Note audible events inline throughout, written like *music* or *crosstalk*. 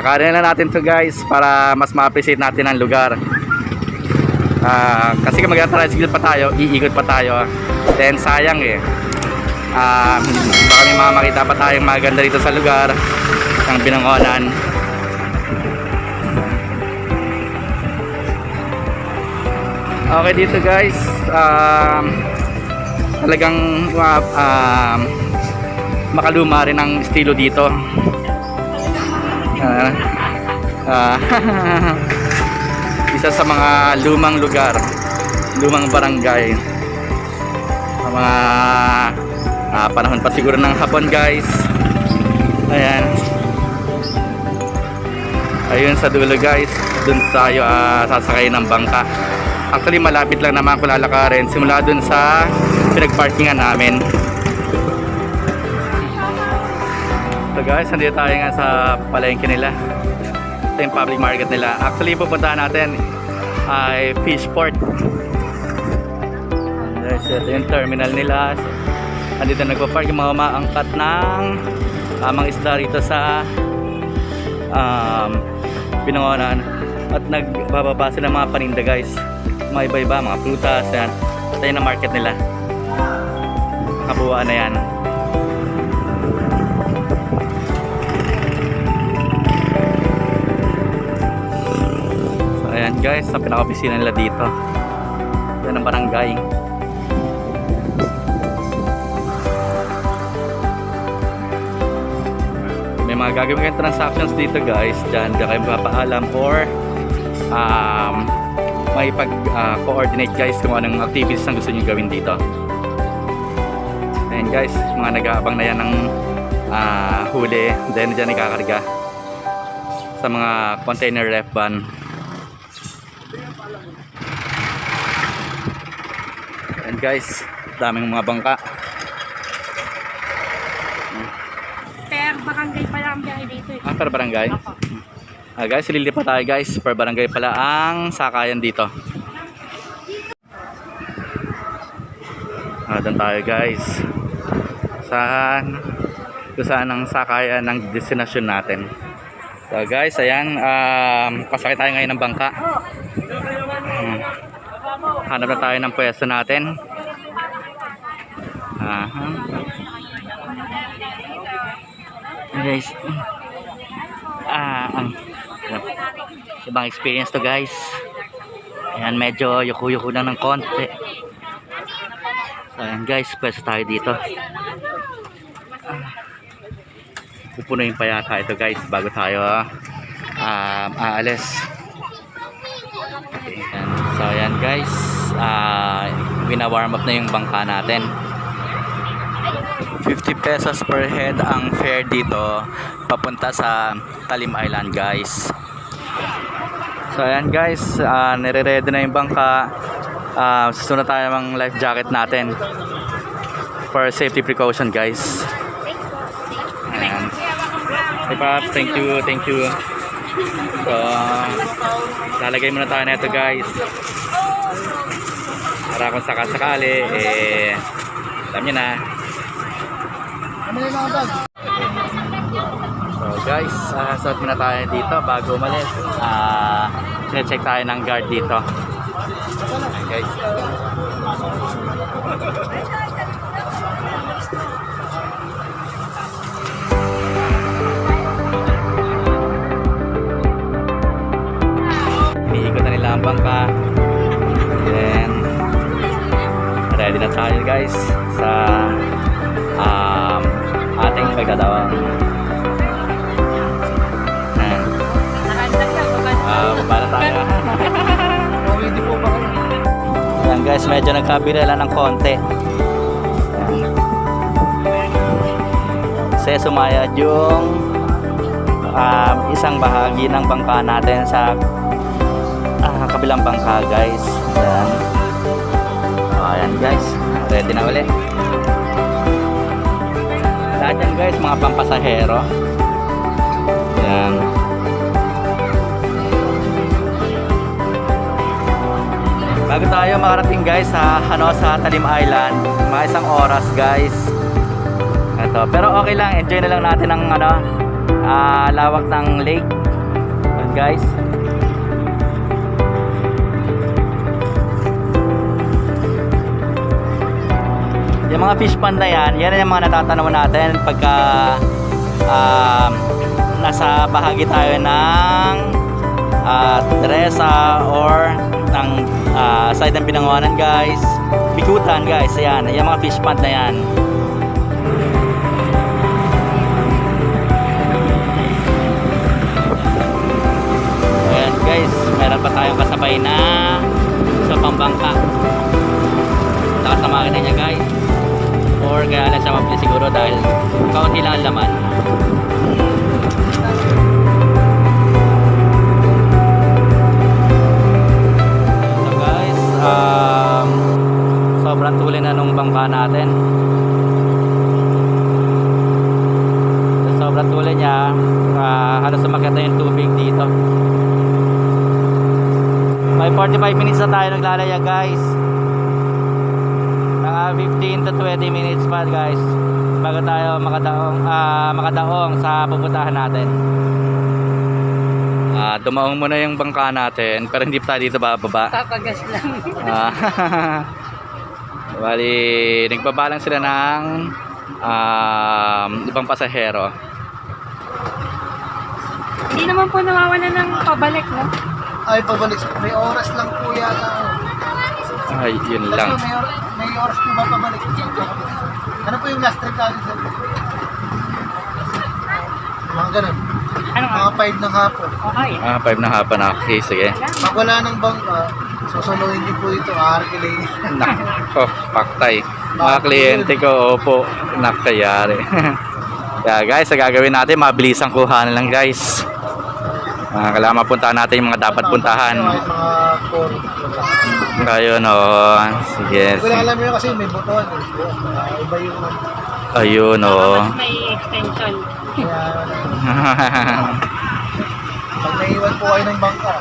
lakarin na natin to guys para mas ma-appreciate natin ang lugar. Ah, kasi kung mag-tricycle pa tayo, iikot pa tayo. Then sayang eh. Ah, baka may mga makita pa tayong maganda dito sa lugar ng binangonan. Okay dito guys. Um, talagang uh, um, makaluma rin ang estilo dito. Ah, *laughs* isa sa mga lumang lugar, lumang barangay. Ang mga ah, panahon pa siguro ng hapon guys. Ayan. Ayun sa dulo guys, dun tayo ah, sasakay ng bangka. Actually malapit lang naman kung lalakarin simula dun sa pinagparkingan namin. So guys, nandito tayo nga sa palengke nila. Ito yung public market nila. Actually, pupuntahan natin ay Fishport. Guys, ito yung terminal nila. So, andito nagpa-park yung mga umaangkat ng uh, mga isda rito sa um, Binangonan. At nagbababa sila ng mga paninda guys. Mga iba-iba, mga prutas, yan. Ito yung market nila. Kabuuan na yan. Ayan guys, ang pinaka-opisina nila dito. Yan ang barangay. May mga gagawin kayong transactions dito guys. Diyan, diyan kayo mapapaalam or um, may pag-coordinate guys kung anong activities ang gusto nyo gawin dito. Ayan guys, mga nag-aabang na yan ng ah, huli. Then dyan ikakarga sa mga container ref van. Guys, daming mga bangka. Per barangay pa lang ang biyahe dito eh. Ah, per barangay? Opo. Ah, guys, lilipat tayo guys. Per barangay pala ang sakayan dito. Ah, doon tayo guys. Saan? Kung saan ang sakayan ng destination natin. So guys, ayan. Um, pasakay tayo ngayon ng bangka. Hmm. Hanap na tayo ng pwesto natin. Aha. Guys. Ah, ang ibang experience to guys. Ayan, medyo yuko-yuko na ng konti. So, ayan guys, pwesto tayo dito. Ah, pupunuin pa yata ito guys bago tayo um, aalis. Ayan. So, ayan guys, ah, wina-warm up na yung bangka natin. 50 pesos per head ang fare dito papunta sa Talim Island guys. So ayan guys uh, nire-ready na yung bangka. Uh, susunod tayo ng life jacket natin for safety precaution guys. Ayan. Paps, thank you thank you. So lalagay muna tayo na ito guys. Para kung sakasakali eh alam nyo na So guys, uh, suot muna tayo dito bago umalis. Uh, check tayo ng guard dito. Ayan, guys. Iniikot na nila ang bangka. Then, ready na tayo guys sa ating pagdadawang. Ayan. Ah, para tayo. *laughs* Hindi po ba kayo? Ayan guys, medyo nagkabirala ng konti. Kasi sumayad yung um, isang bahagi ng bangka natin sa ah, kabilang bangka guys. Ayan. O, ayan guys, ready na ulit. Lahat yan guys, mga pampasahero. Ayan. Bago tayo makarating guys sa ano sa Talim Island, mga isang oras guys. Ito, pero okay lang, enjoy na lang natin ang ano ah, lawak ng lake. Yun guys. Yung mga fish pond na yan, yan yung mga natatanaw natin pagka um, nasa bahagi tayo ng uh, Teresa or ng ah, side ng Binangonan guys. Bikutan guys, ayan, yung mga fish pond na yan. Ayan guys, meron pa tayong kasabay na sa pambangka. Lakas na makina niya guys. Or kaya lang siya mabili siguro dahil kaunti lang ang laman. So guys, um, sobrang tuloy na nung bangka natin. Sobrang tuloy niya, ah, halos sumakit na yung tubig dito. May 45 minutes na tayo naglalaya guys. Mga 15 to 20 minutes pa guys bago tayo makadaong ah, makadaong sa pupuntahan natin. Ah, dumaong muna yung bangka natin pero hindi pa tayo dito bababa. Papagas lang. Ah, *laughs* bali, nagbabalang sila ng um, ibang pasahero. Hindi naman po nawawala ng pabalik, no? Ay, pabalik. May oras lang po yata. Ay, yun Kasi lang. may, may oras po ba pabalik? Ano po yung last trip natin sir? Mga ganun. Ano? Mga 5 ng hapon. Okay. Ah, 5 na hapon. Okay, sige. Pag wala ng bangka, susunodin niyo po ito, aarkilay niyo. *laughs* Nako, paktay. Mga kliyente ko, opo, nakayari. Kaya *laughs* guys, ang gagawin natin, mabilis ang kuhanan lang guys. Ah, kailangan mapuntahan natin yung mga dapat puntahan. Mga Ayun, oh. Sige. Hindi ko lang alam yun kasi may butuan. eh. Ah, iba yung Ayun, oh. Mas may extension. *laughs* pag naiwan po kayo ng bangka,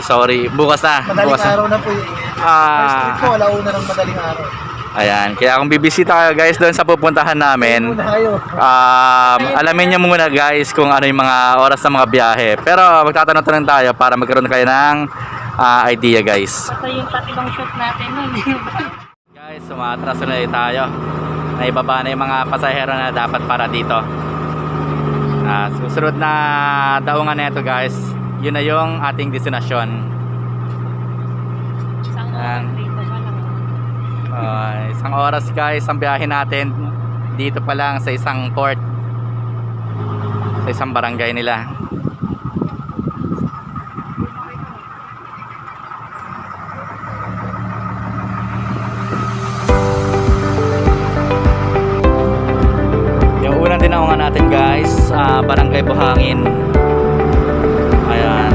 Sorry, bukas na. madaling Bukas na. araw na po yun. First Ah, trip po, alauna ng madaling araw. ayan. Kaya kung bibisita kayo guys doon sa pupuntahan namin, um, alamin nyo muna guys kung ano yung mga oras ng mga biyahe. Pero magtatanong-tanong tayo para magkaroon kayo ng ah, idea guys. Ito yung tatibang shoot natin nun. *laughs* Guys, sumatras na ulit tayo. Naibaba na yung mga pasahero na dapat para dito. Ah, susunod na daungan na ito guys. Yun na yung ating destinasyon. Isang oras dito. Ah, isang oras guys ang biyahe natin dito pa lang sa isang port. Sa isang barangay nila. Ah, Barangay Buhangin. Ayan.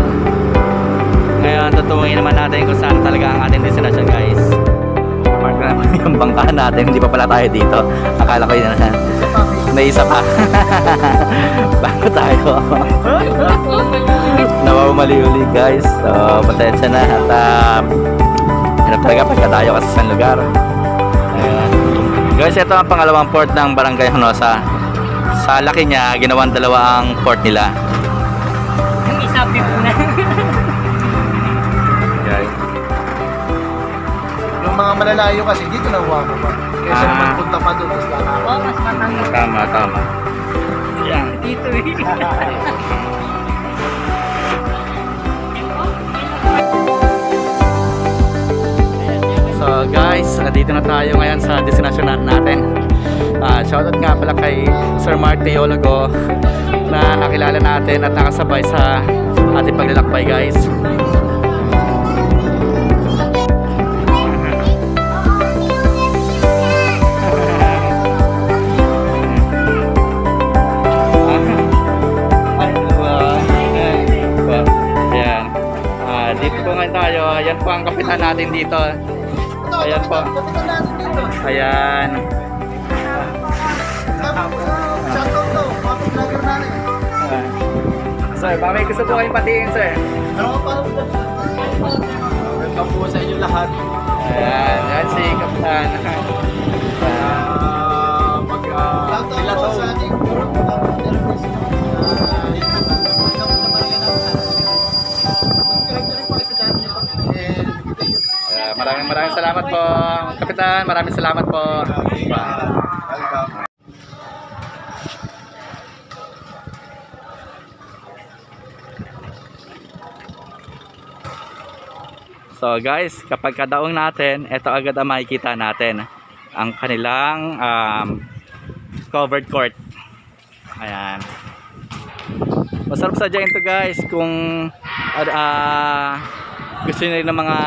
Ngayon, tutungin naman natin kung saan talaga ang ating destination guys. Mark na naman *laughs* yung bangkahan natin, hindi pa pala tayo dito. Akala ko yun na. May isa pa. Bago tayo. *laughs* Nawawamali uli guys. So, pasensya na. At um, hirap talaga pagka tayo kasi sa lugar. Ayan. Guys, ito ang pangalawang port ng Barangay Honosa. Sa laki niya, ginawang dalawa ang port nila. Yung isa beef na. Guys. Yung mga malalayo kasi, dito na huwa mo pa. Kaysa Ah. naman punta pa doon, tapos lalakad. Oo, mas matangis. Tama, tama. Yan. Dito eh. So guys, dito na tayo ngayon sa destination natin. Shoutout nga pala kay Sir Mark Teologo na nakilala natin at nakasabay sa ating paglalakbay guys. Tayo. Ayan po ang kapitan natin dito. Ayan po. Ayan. sir. Baka may gusto po kayong patiin, sir. Ano pa? Welcome po sa inyo lahat. Ayan, yan si Kapitan. Uh, pag uh, sila to. Maraming maraming salamat po, Kapitan. Maraming salamat po. Bye. So guys, kapag kadaong natin, ito agad ang makikita natin. Ang kanilang um, covered court. Ayan. Masarap sadyain to guys kung uh, gusto rin ng mga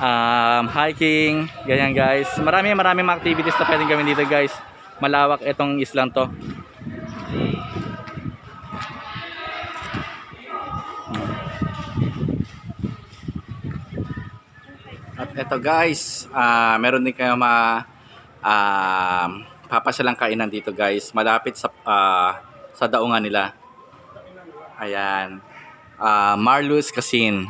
um, hiking, ganyan guys. Marami marami mga activities na pwedeng gawin dito guys. Malawak itong islang to. At eto guys, ah meron din kayo ma um papasyalang kainan dito guys. Malapit sa ah, sa daungan nila. Ayan. Ah Marlus Casin.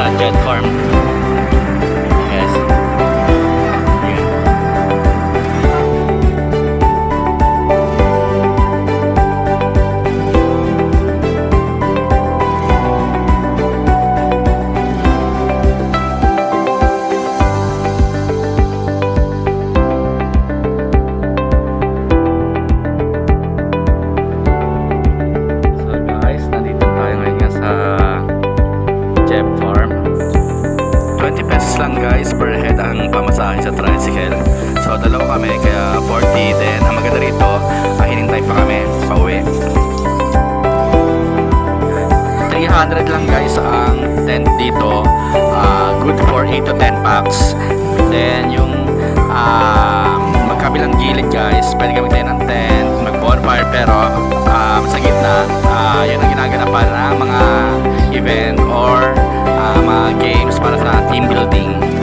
Sa jet farm. 300 lang guys ang tent dito. Ah, good for 8 to 10 packs. Then yung um, magkabilang gilid guys, pwede kami tayo ng tent, mag bonfire pero um, sa gitna, ah, yun ang ginaganapan ng mga event or ah, mga games para sa team building.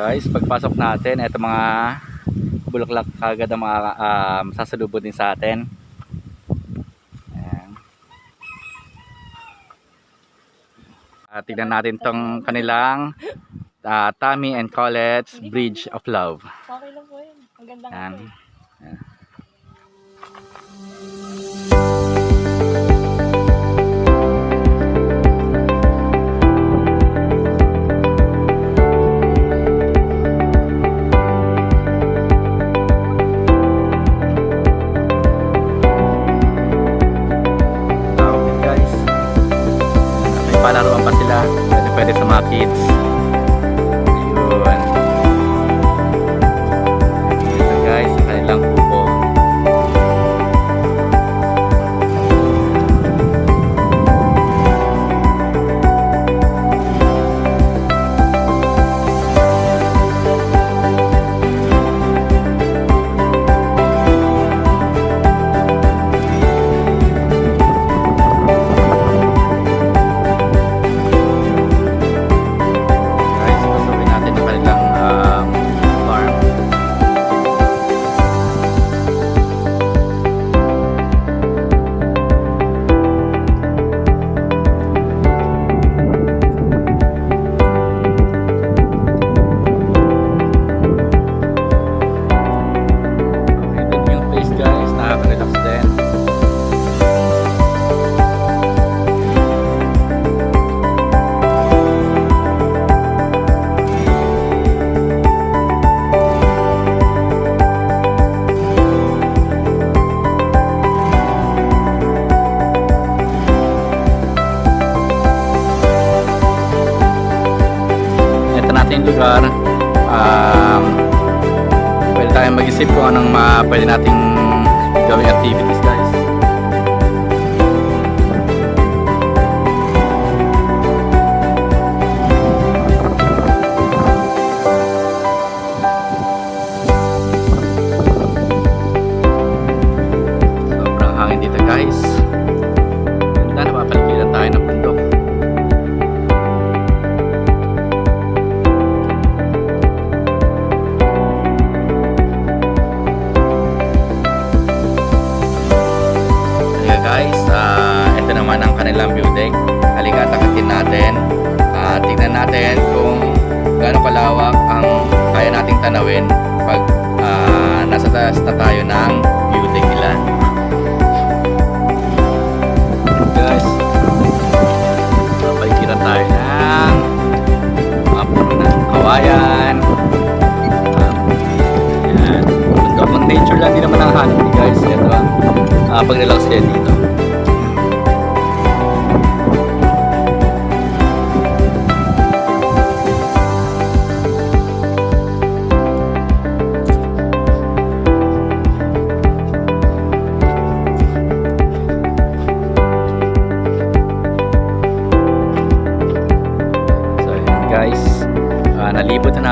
Guys, pagpasok natin, eto mga bulaklak kagad ang mga um, sasalubod din sa atin. Ayan. At tignan natin tong kanilang ah, Tommy and Colette's Bridge of Love. Okay lang po yun. Ang ganda nga pwede sa mga kids. Gaano kalawak ang kaya nating tanawin pag ah, nasa taas na tayo ng deck nila. Guys, papaligiran tayo ng mga puno ng kawayan. Ah, yan. Bundok ng nature lang din naman ang hanap guys. Ito ah. Ah, pag relax kayo dito.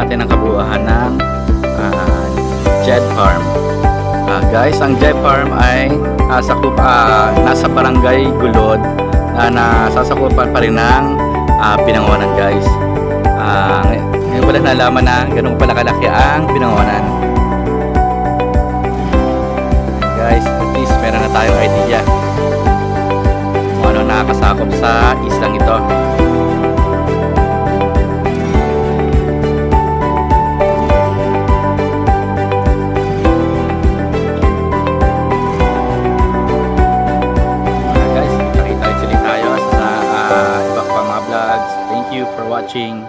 Natin ang kabuuan ng ah, Jed Farm. Ah, guys, ang Jed Farm ay ah, sakup, ah, nasa barangay Gulod na nasasakupan pa rin ng ah, Pinangonan guys. Ngay- ngayon pala nalaman na ganun pala kalaki ang Pinangonan. Guys, at least meron na tayong idea kung ano nakakasakop sa islang ito. Watching.